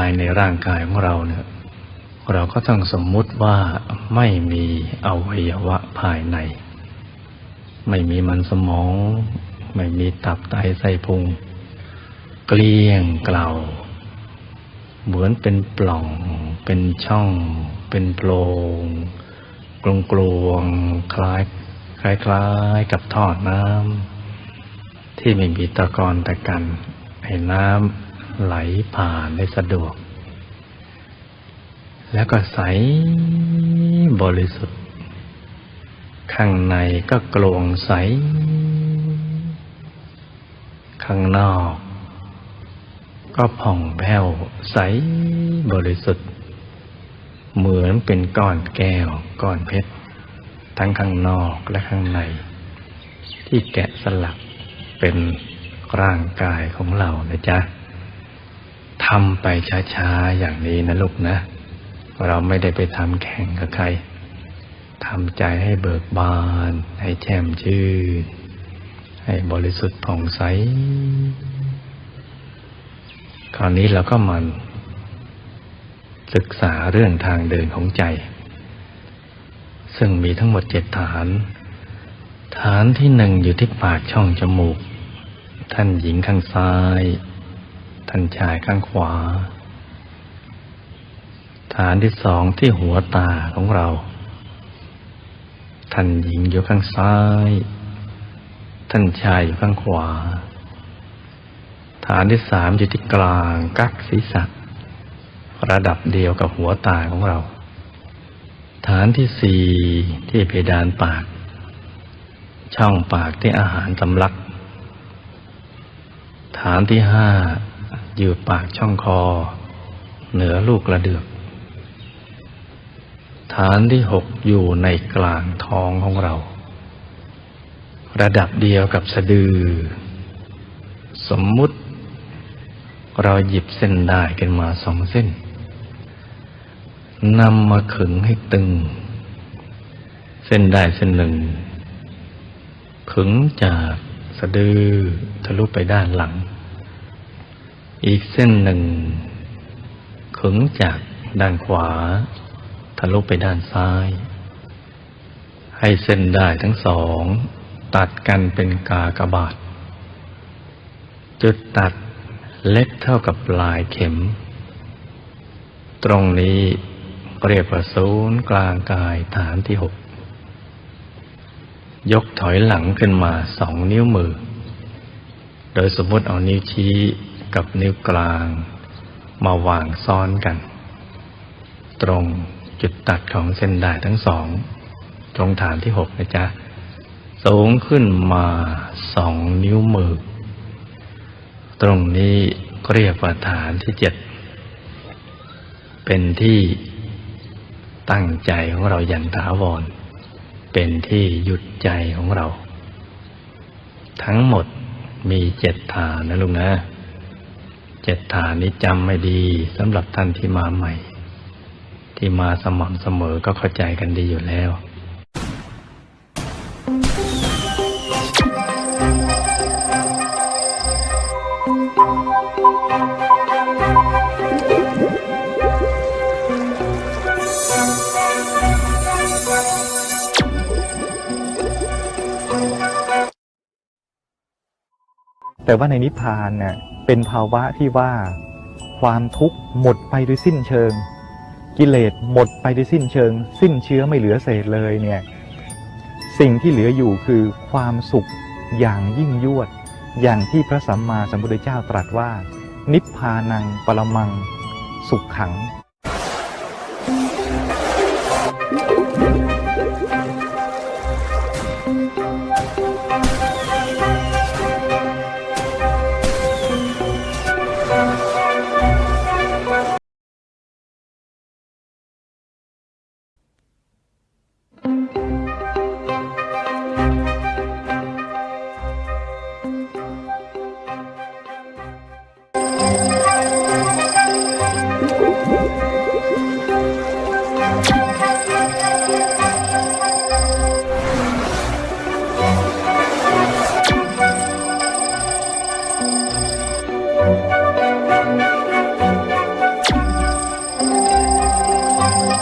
ายในร่างกายของเราเนี่ยเราก็ต้องสมมุติว่าไม่มีอวัยวะภายใน ไม่มีมันสมอง ไม่มีตับไตไส้พุง เกลี้ยงเกลาเหมือนเป็นปล่อง เป็นช่อง เป็นโพรงกลวงกลวงๆคล้ายคล้ายๆกับทอดน้ำที่ไม่มีตะกอนตะกันให้น้ำ ไหลผ่านได้สะดวก แล้วก็ใสบริสุทธิ์ ข้างในก็กลวงใส ข้างนอก ก็ผ่องแผ้วใสบริสุทธิ์ เหมือนเป็นก้อนแก้วก้อนเพชร ทั้งข้างนอกและข้างใน ที่แกะสลักเป็นร่างกายของเรานะจ๊ะ ทำไปช้าๆอย่างนี้นะลูกนะ เราไม่ได้ไปทำแข่งกับใครทำใจให้เบิกบาน ให้แช่มชื่นให้บริสุทธิ์ผ่องใส คราวนี้เราก็มาศึกษาเรื่องทางเดินของใจ ซึ่งมีทั้งหมดเจ็ดฐาน ฐานที่หนึ่งอยู่ที่ปากช่องจมูก ท่านหญิงข้างซ้าย ท่านชายข้างขวา ฐานที่สองที่หัวตาของเรา ท่านหญิงอยู่ข้างซ้าย ท่านชายอยู่ข้างขวา ฐานที่สามอยู่ที่กลางกักศีรษะระดับเดียวกับหัวตาของเรา ฐานที่สี่ที่เพดานปาก ช่องปากที่อาหารสำลัก ฐานที่ห้า อยู่ปากช่องคอ เหนือลูกกระเดือก ฐานที่หกอยู่ในกลางท้องของเรา ระดับเดียวกับสะดือ สมมุติเราหยิบเส้นได้กันมาสองเส้นนำมาขึงให้ตึง เส้นได้เส้นหนึ่ง ขึงจากสะดือทะลุไปด้านหลัง อีกเส้นหนึ่ง ขึงจากด้านขวา ทะลุไปด้านซ้าย ให้เส้นได้ทั้งสอง ตัดกันเป็นกากบาท จุดตัดเล็กเท่ากับปลายเข็ม ตรงนี้เรียกว่าศูนย์กลางกายฐานที่หกยกถอยหลังขึ้นมาสองนิ้วมือ โดยสมมติเอานิ้วชี้ กับนิ้วกลาง มาวางซ้อนกัน ตรงจุดตัดของเส้นได้ทั้งสองตรงฐานที่หกนะจ๊ะ สูงขึ้นมาสองนิ้วมือ ตรงนี้เรียกว่าฐานที่เจ็ด เป็นที่ตั้งใจของเราอย่างถาวร เป็นที่หยุดใจของเรา ทั้งหมดมีเจ็ดฐานนะลุงนะ เจ็ดฐานนี้จำไม่ดีสำหรับท่านที่มาใหม่ ที่มาสม่ำเสมอก็เข้าใจกันดีอยู่แล้วแต่ว่าในนิพพานเนี่ย เป็นภาวะที่ว่าความทุกข์หมดไปโดยสิ้นเชิง กิเลสหมดไปโดยสิ้นเชิง สิ้นเชื้อไม่เหลือเศษเลยเนี่ยสิ่งที่เหลืออยู่คือความสุขอย่างยิ่งยวด อย่างที่พระสัมมาสัมพุทธเจ้าตรัสว่า นิพพานังปรมัง สุขขัง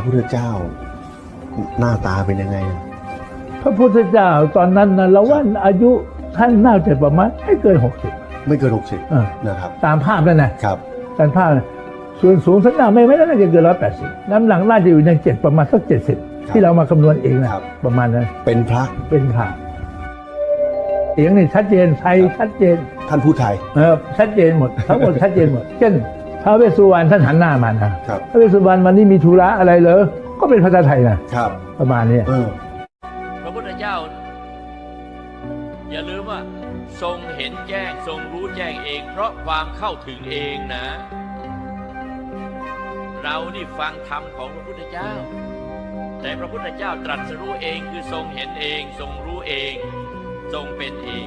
ระพุทธเจ้า หน้าตาเป็นยังไง พระพุทธเจ้าตอนนั้นนะเราว่าอายุท่านน่าจะประมาณไม่เกินหกสิบไม่เกินหกสิบเออนะครับ ตามภาพนั่นนะครับตามภาพนะส่วนสูงสักหน้าไม่ไม่น่าจะเกินร้อยแปดสิบน้ำหนักน่าจะอยู่ในเจ็ดประมาณสักเจ็ดสิบครับที่เรามาคำนวณเองนะครับประมาณนั้น เป็นพระเป็นผ่าเสียงนี่ชัดเจนไทยชัดเจน ท่านผู้ไทยเออชัดเจนหมดทั้งหมดชัดเจนหมดเช่น พระเวสสุวรรณท่านหันหน้ามานะครับพระเวสสุวรรณวันนี้มีธุระอะไรเหรอ ก็เป็นภาษาไทยนะครับประมาณนี้เออพระพุทธเจ้า อย่าลืมว่าทรงเห็นแจ้งทรงรู้แจ้งเอง เพราะความเข้าถึงเองนะ เรานี่ฟังธรรมของพระพุทธเจ้า แต่พระพุทธเจ้าตรัสรู้เองคือทรงเห็นเอง ทรงรู้เอง ทรงเป็นเอง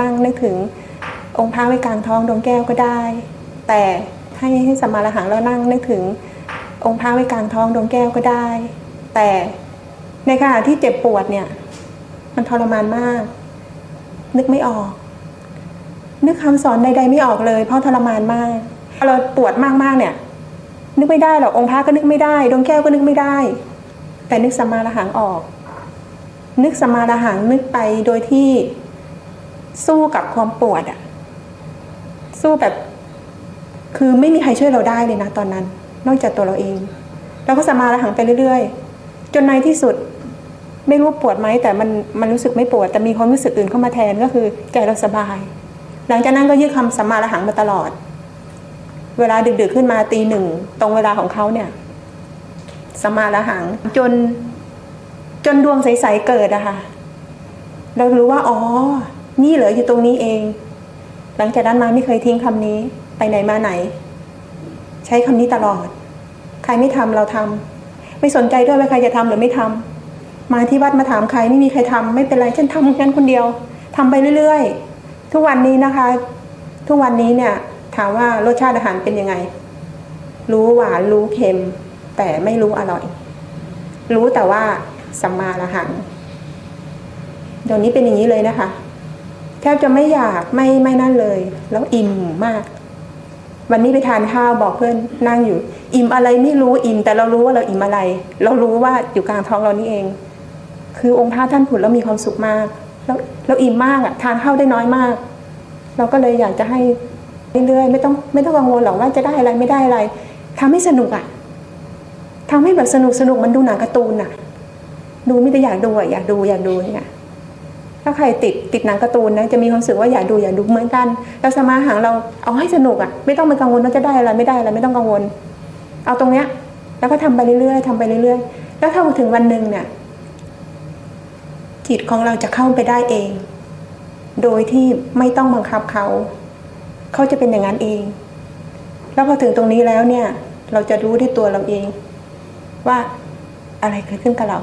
นั่งนึกถึงองค์พระไว้กลางท้องดวงแก้วก็ได้ แต่ให้ให้สมาระหังแล้วนั่งนึกถึงองค์พระไว้กลางท้องดวงแก้วก็ได้ แต่ในขณะที่เจ็บปวดเนี่ย มันทรมานมาก นึกไม่ออก นึกคำสอนใดๆไม่ออกเลย เพราะทรมานมากเราปวดมากๆเนี่ย นึกไม่ได้หรอกองค์พระก็นึกไม่ได้ดวงแก้วก็นึกไม่ได้ แต่นึกสมาระหังออก นึกสมมาระหังนึกไปโดยที่สู้กับความปวดอะสู้แบบ คือไม่มีใครช่วยเราได้เลยนะตอนนั้น นอกจากตัวเราเอง เราก็สมาระหังไปเรื่อย ๆ จนในที่สุดไม่รู้ปวดไหมแต่มันมันรู้สึกไม่ปวด แต่มีความรู้สึกอื่นเข้ามาแทนก็คือใจเราสบาย หลังจากนั้นก็ยึดคำสมมาระหังมาตลอด เวลาดึกๆขึ้นมาตีหนึ่งตรงเวลาของเขาเนี่ยสมมาระหังจนจนดวงใสๆเกิดอะค่ะเรารู้ว่าอ๋อ นี่เหลืออยู่ตรงนี้เอง หลังจากนั้นมาไม่เคยทิ้งคำนี้ ไปไหนมาไหน ใช้คำนี้ตลอด ใครไม่ทำเราทำไม่สนใจด้วยว่าใครจะทำหรือไม่ทำมาที่วัดมาถามใครไม่มีใครทำไม่เป็นไรฉันทำกันคนเดียวทำไปเรื่อยๆ ทุกวันนี้นะคะ ทุกวันนี้เนี่ย ถามว่ารสชาติอาหารเป็นยังไง รู้หวานรู้เค็ม แต่ไม่รู้อร่อย รู้แต่ว่าสัมมาละหังเดี๋ยวนี้เป็นอย่างนี้เลยนะคะแทบจะไม่อยากไม่ไม่นั่นเลย แล้วอิ่มมาก วันนี้ไปทานข้าวบอกเพื่อนนั่งอยู่ อิ่มอะไรไม่รู้อิ่ม แต่เรารู้ว่าเราอิ่มอะไร เรารู้ว่าอยู่กลางท้องเรานี่เอง คือองค์พระท่านผุดแล้วมีความสุขมากแล้วเราอิ่มมากอะทานข้าวได้น้อยมาก เราก็เลยอยากจะให้เรื่อยๆไม่ต้องไม่ต้องกังวลหรอกว่าจะได้อะไรไม่ได้อะไรทำให้สนุกอะทำให้แบบสนุกสนุกมันดูหนังการ์ตูนอะดูไม่ได้อยากดูอะอยากดูอยากดูเนี่ย ถ้าใครติดติดหนังการ์ตูนนะจะมีความรู้สึกว่าอยากดูอยากดูเหมือนกันเราสมาหางเราเอาให้สนุกอะ่ะไม่ต้องไปกังวลว่าจะได้อะไรไม่ได้อะไรไม่ต้องกังวล เอาตรงเนี้ย แล้วก็ทำไปเรื่อยๆทำไปเรื่อยๆ แล้วถ้าถึงวันหนึ่งเนี่ยจิตของเราจะเข้าไปได้เอง โดยที่ไม่ต้องบังคับเขา เขาจะเป็นอย่างนั้นเอง แล้วพอถึงตรงนี้แล้วเนี่ย เราจะรู้ด้วยตัวเราเอง ว่าอะไรเกิดขึ้นกับเรา